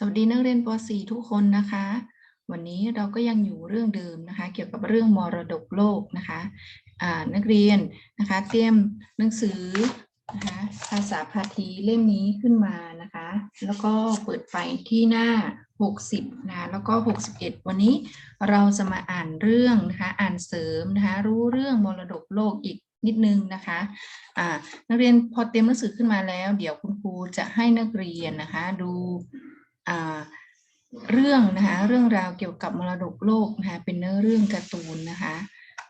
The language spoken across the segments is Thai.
สวัสดีนักเรียนป .4 ทุกคนนะคะ วันนี้เราก็ยังอยู่เรื่องเดิมนะคะ เกี่ยวกับเรื่องมรดกโลกนะคะนักเรียนนะคะเตรียมหนังสือนะคะภาษาพาทีเล่มนี้ขึ้นมานะคะ แล้วก็เปิดไฟที่หน้า 60นะแล้วก็ 61 วันนี้เราจะมาอ่านเรื่องนะคะอ่านเสริมนะคะรู้เรื่องมรดกโลกอีกนิดนึงนะคะอ่านักเรียนพอเตรียมหนังสือขึ้นมาแล้ว เดี๋ยวคุณครูจะให้นักเรียนนะคะดู เรื่องนะคะเรื่องราวเกี่ยวกับมรดกโลกนะคะเป็นเนื้อเรื่องการ์ตูนนะคะ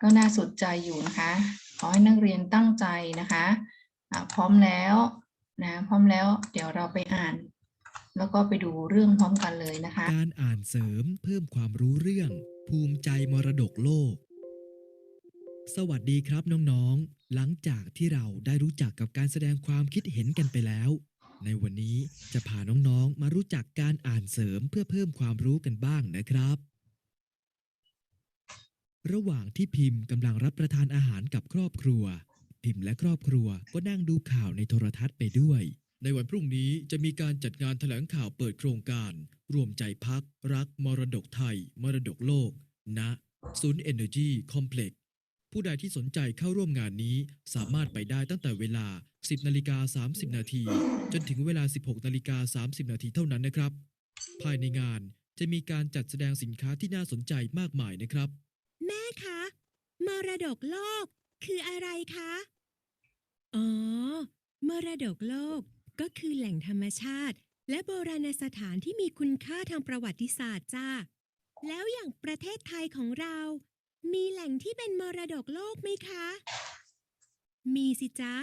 ก็น่าสนใจอยู่นะคะขอให้นักเรียนตั้งใจนะคะอ่าพร้อมแล้วนะพร้อมแล้วเดี๋ยวเราไปอ่าน แล้วก็ไปดูเรื่องพร้อมกันเลยนะคะ การอ่านเสริมเพิ่มความรู้เรื่อง ภูมิใจมรดกโลก สวัสดีครับน้องๆ หลังจากที่เราได้รู้จักกับการแสดงความคิดเห็นกันไปแล้ว ในวันนี้จะพาน้องๆ มารู้จักการอ่านเสริมเพื่อเพิ่มความรู้กันบ้างนะครับ ระหว่างที่พิมพ์กำลังรับประทานอาหารกับครอบครัว พิมพ์และครอบครัวก็นั่งดูข่าวในโทรทัศน์ไปด้วย ในวันพรุ่งนี้จะมีการจัดงานแถลงข่าวเปิดโครงการ รวมใจพัก รัก มรดกไทย มรดกโลกณศูนย์ Energy Complex ผู้ใดที่สนใจเข้าร่วมงานนี้สามารถไปได้ตั้งแต่เวลา 10นาฬิกา30 นาที จนถึงเวลา 16นาฬิกา30 นาทีเท่านั้นนะครับ ภายในงานจะมีการจัดแสดงสินค้าที่น่าสนใจมากมายนะครับ แม่คะมรดกโลกคืออะไรคะ อ๋อ มรดกโลกก็คือแหล่งธรรมชาติ และโบราณสถานที่มีคุณค่าทางประวัติศาสตร์จ้า แล้วอย่างประเทศไทยของเรา มีแหล่งที่เป็นมรดกโลกไหมคะ มีสิจ๊ะ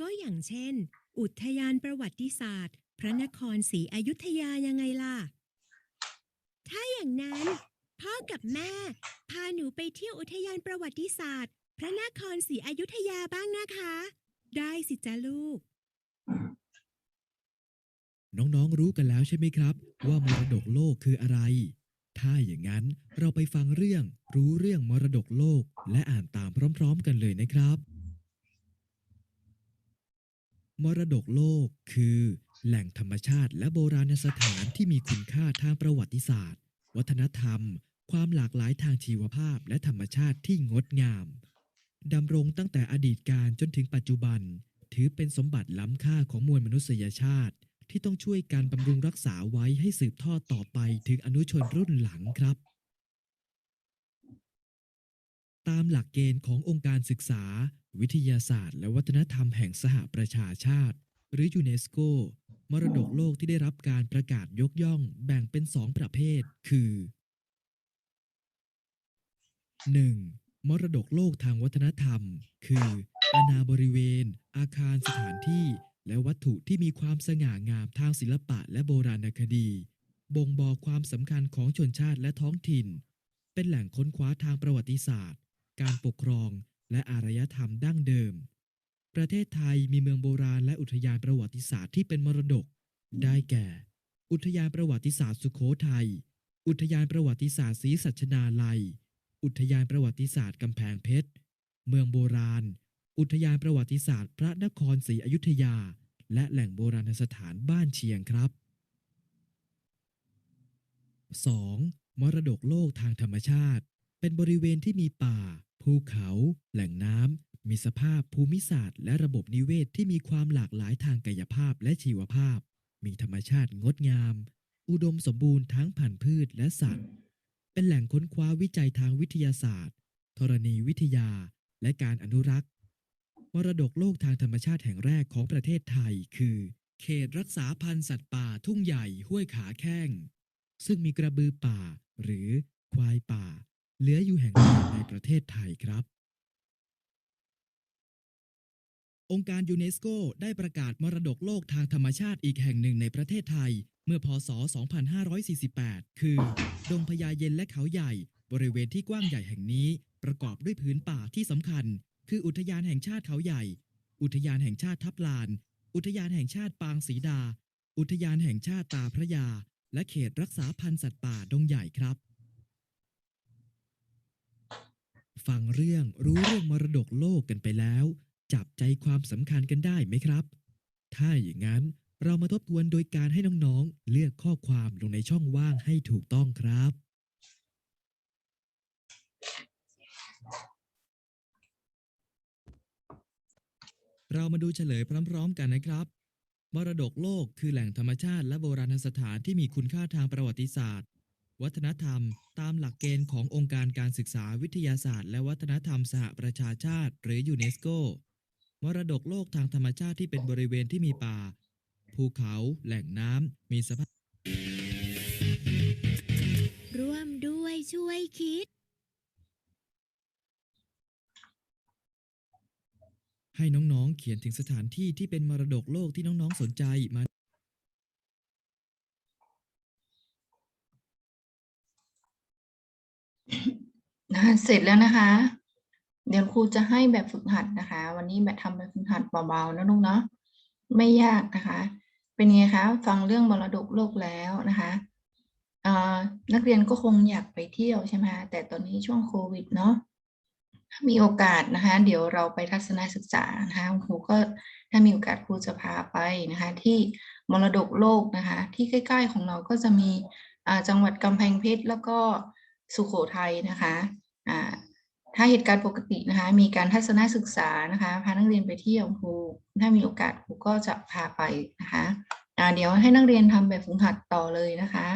ก็อย่างเช่น อุทยานประวัติศาสตร์ พระนครศรีอยุธยายังไงล่ะ ถ้าอย่างนั้น พ่อกับแม่ พาหนูไปเที่ยวอุทยานประวัติศาสตร์ พระนครศรีอยุธยาบ้างนะคะ ได้สิจ้าลูก น้องๆรู้กันแล้วใช่ไหมครับ ว่ามรดกโลกคืออะไร ถ้าอย่างนั้นเราไปฟังเรื่องรู้เรื่องมรดกโลก และอ่านตามพร้อม ๆ กันเลยนะครับ มรดกโลกคือ แหล่งธรรมชาติและโบราณสถานที่มีคุณค่าทางประวัติศาสตร์ วัฒนธรรม ความหลากหลายทางชีวภาพและธรรมชาติที่งดงามดำรงตั้งแต่อดีตการจนถึงปัจจุบัน ถือเป็นสมบัติล้ำค่าของมวลมนุษยชาติ ที่ต้องช่วยการบำรุงรักษาไว้ให้สืบทอดต่อไปถึงอนุชนรุ่นหลังครับ ตามหลักเกณฑ์ขององค์การศึกษา วิทยาศาสตร์ และวัฒนธรรมแห่งสหประชาชาติ หรือยูเนสโก มรดกโลกที่ได้รับการประกาศยกย่องแบ่งเป็นสองประเภท คือ 1. มรดกโลกทางวัฒนธรรม คืออาณาบริเวณ อาคารสถานที่ และวัตถุที่มีความสง่างามทางศิลปะและโบราณคดี บ่งบอกความสำคัญของชนชาติและท้องถิ่น เป็นแหล่งค้นคว้าทางประวัติศาสตร์ การปกครอง และอารยธรรมดั้งเดิม ประเทศไทยมีเมืองโบราณและอุทยานประวัติศาสตร์ที่เป็นมรดก ได้แก่ อุทยานประวัติศาสตร์สุโขทัย อุทยานประวัติศาสตร์ศรีสัชนาลัย อุทยานประวัติศาสตร์กำแพงเพชร เมืองโบราณ อุทยานประวัติศาสตร์ พระนครศรีอยุธยา และแหล่งโบราณสถานบ้านเชียงครับ 2. มรดกโลกทางธรรมชาติ เป็นบริเวณที่มีป่า ภูเขา แหล่งน้ำ มีสภาพภูมิศาสตร์ และระบบนิเวศที่มีความหลากหลายทางกายภาพและชีวภาพ มีธรรมชาติงดงาม อุดมสมบูรณ์ทั้งพันธุ์พืชและสัตว์ เป็นแหล่งค้นคว้าวิจัยทางวิทยาศาสตร์ ธรณีวิทยา และการอนุรักษ์ มรดกโลกทางธรรมชาติแห่งแรกของประเทศไทย คือ เขตรักษาพันธุ์สัตว์ป่าทุ่งใหญ่ห้วยขาแข้งซึ่งมีกระบือป่า หรือควายป่า เหลืออยู่แห่งเดียวในประเทศไทยครับ องค์การยูเนสโกได้ประกาศมรดกโลกทางธรรมชาติอีกแห่งหนึ่งในประเทศไทย เมื่อพศ 2548 คือ ดงพญาเย็นและเขาใหญ่ บริเวณที่กว้างใหญ่แห่งนี้ ประกอบด้วยพื้นป่าที่สำคัญ คืออุทยานแห่งชาติเขาใหญ่ อุทยานแห่งชาติทับลาน อุทยานแห่งชาติปางศรีดา อุทยานแห่งชาติตาพระยา และเขตรักษาพันธุ์สัตว์ป่าดงใหญ่ครับ ฟังเรื่องรู้เรื่องมรดกโลกกันไปแล้ว จับใจความสำคัญกันได้ไหมครับ ถ้าอย่างนั้นเรามาทบทวนโดยการให้น้องๆ เลือกข้อความลงในช่องว่างให้ถูกต้องครับ เรามาดูเฉลยพร้อมๆกันนะครับ มรดกโลกคือแหล่งธรรมชาติและโบราณสถานที่มีคุณค่าทางประวัติศาสตร์ วัฒนธรรม ตามหลักเกณฑ์ขององค์การการศึกษาวิทยาศาสตร์ และวัฒนธรรมสหประชาชาติ หรือยูเนสโกมรดกโลกทางธรรมชาติที่เป็นบริเวณที่มีป่า ภูเขา แหล่งน้ำมีสภาพ ร่วมด้วยช่วยคิด ให้น้องๆ เขียนถึงสถานที่ที่เป็นมรดกโลกที่น้องๆ สนใจมา นะเสร็จแล้วนะคะ เดี๋ยวครูจะให้แบบฝึกหัดนะคะ วันนี้แบบทำแบบฝึกหัดเบาๆนะลูกเนาะไม่ยากนะคะ เป็นไงคะฟังเรื่องมรดกโลกแล้วนะคะนักเรียนก็คงอยากไปเที่ยวใช่ไหมแต่ตอนนี้ช่วงโควิดเนาะถ้ามีโอกาสนะคะ เดี๋ยวเราไปทัศนศึกษานะคะครูก็ถ้ามีโอกาสครูจะพาไปนะคะ ที่มรดกโลกนะคะ ที่ใกล้ ๆของเราก็จะมีจังหวัดกำแพงเพชรแล้วก็สุโขทัยนะคะ ถ้าเหตุการณ์ปกตินะคะ มีการทัศนศึกษานะคะ พานักเรียนไปเที่ยวครูถ้ามีโอกาสครูก็จะพาไปนะคะะเดี๋ยวให้นักเรียนทำแบบฝึกหัดต่อเลยนะคะ